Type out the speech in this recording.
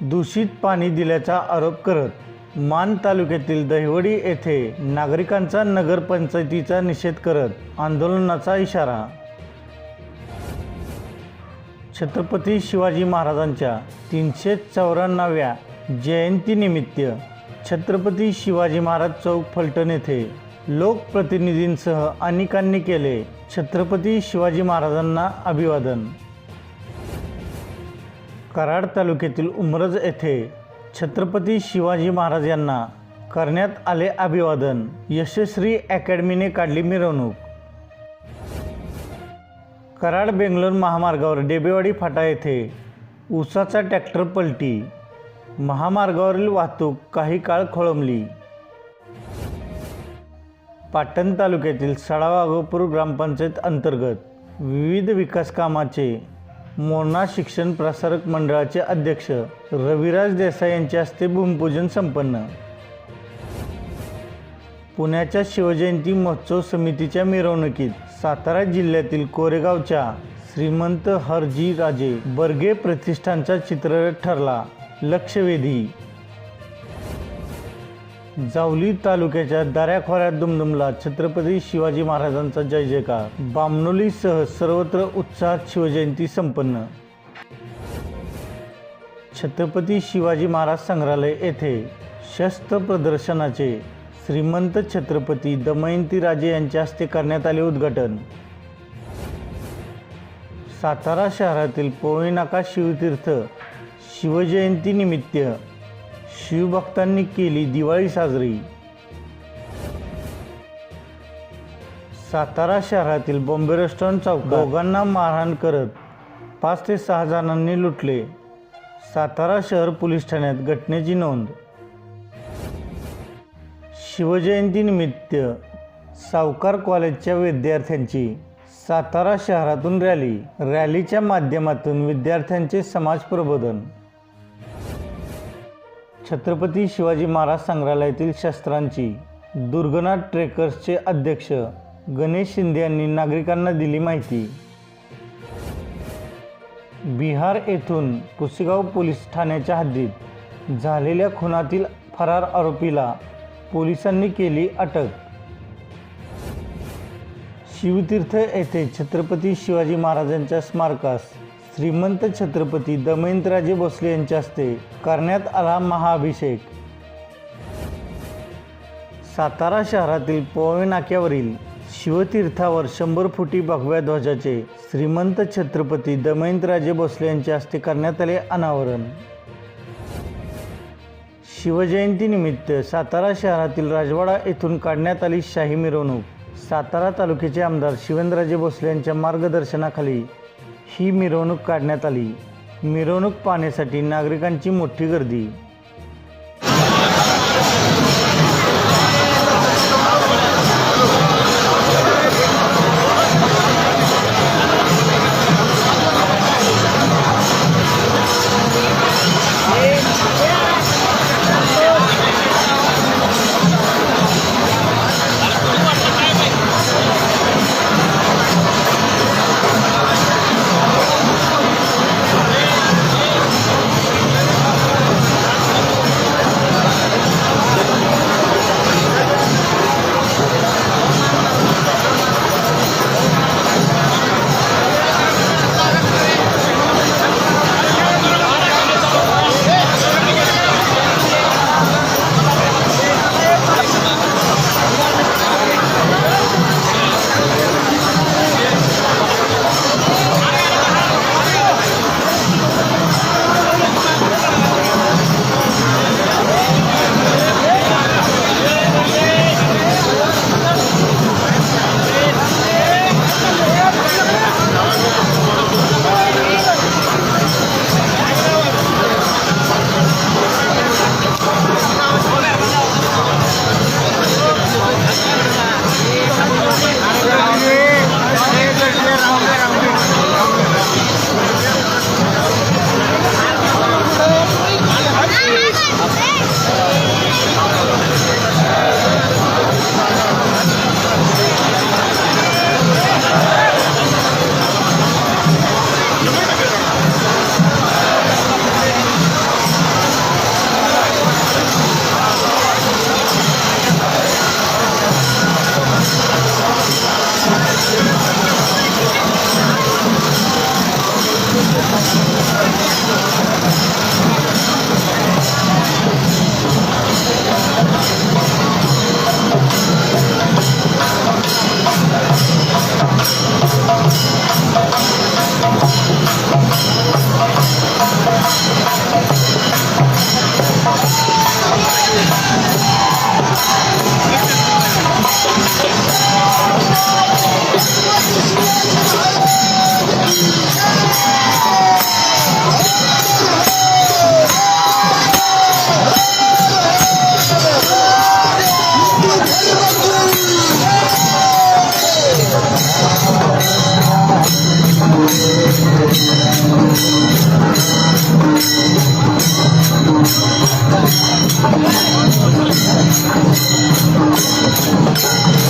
दूषित पाणी दिल्याचा आरोप करत मान तालुक्यातील दहिवडी येथे नागरिकांचा नगरपंचायतीचा निषेध करत आंदोलनाचा इशारा. छत्रपती शिवाजी महाराजांच्या तीनशे चौऱ्याण्णव्या जयंतीनिमित्त छत्रपती शिवाजी महाराज चौक फलटण येथे लोकप्रतिनिधींसह अनेकांनी केले छत्रपती शिवाजी महाराजांना अभिवादन. कराड तालुक्यातील उमरज येथे छत्रपती शिवाजी महाराज यांना करण्यात आले अभिवादन. यशस्वी अकॅडमीने काढली मिरवणूक. कराड बेंगलोर महामार्गावर डेबेवाडी फाटा येथे ऊसाचा ट्रॅक्टर पलटी. महामार्गावरील वाहतूक काही काळ खोळंबली. पाटण तालुक्यातील सडावागोपूर ग्रामपंचायत अंतर्गत विविध विकास कामाचे मोना शिक्षण प्रसारक मंडळाचे अध्यक्ष रविराज देसाई यांच्या हस्ते भूमिपूजन संपन्न. पुण्याच्या शिवजयंती महोत्सव समितीच्या मिरवणुकीत सातारा जिल्ह्यातील कोरेगावच्या श्रीमंत हरजी राजे बर्गे प्रतिष्ठानचा चित्ररथ ठरला. लक्षवेधी जावली तालुक्याच्या दाऱ्याखोऱ्यात दुमदुमला छत्रपती शिवाजी महाराजांचा जय जयकार. बामनोलीसह सर्वत्र उत्साहात शिवजयंती संपन्न. छत्रपती शिवाजी महाराज संग्रहालय येथे शस्त्र प्रदर्शनाचे श्रीमंत छत्रपती दमयंती राजे यांच्या हस्ते करण्यात आले उद्घाटन. सातारा शहरातील पोळीनाका शिवतीर्थ शिवजयंतीनिमित्त शिवभक्तांनी केली दिवाळी साजरी. सातारा शहरातील बॉम्बे रेस्टॉरंट चौक दोघांना मारहाण करत पाच ते सहा जणांनी लुटले. सातारा शहर पोलीस ठाण्यात घटनेची नोंद. शिवजयंतीनिमित्त सावकार कॉलेजच्या विद्यार्थ्यांची सातारा शहरातून रॅली. रॅलीच्या माध्यमातून विद्यार्थ्यांचे समाज प्रबोधन. छत्रपती शिवाजी महाराज संग्रहालयातील शस्त्रांची दुर्गनाथ ट्रेकर्सचे अध्यक्ष गणेश शिंदे यांनी नागरिकांना दिली माहिती. बिहार येथून पुसेगाव पोलीस ठाण्याच्या हद्दीत झालेल्या खुनातील फरार आरोपीला पोलिसांनी केली अटक. शिवतीर्थ येथे छत्रपती शिवाजी महाराजांच्या स्मारकास श्रीमंत छत्रपती दमयंतराजे भोसले यांच्या हस्ते करण्यात आला महाअभिषेक. सातारा शहरातील पोवे नाक्यावरील शिवतीर्थावर शंभर फुटी भगव्या ध्वजाचे श्रीमंत छत्रपती दमयंतराजे भोसले यांच्या हस्ते करण्यात आले अनावरण. शिवजयंतीनिमित्त सातारा शहरातील राजवाडा येथून काढण्यात आली शाही मिरवणूक. सातारा तालुक्याचे आमदार शिवेंद्रराजे भोसले यांच्या मार्गदर्शनाखाली ही मिरवणूक काढण्यात आली. मिरवणूक पाहण्यासाठी नागरिकांची मोठी गर्दी.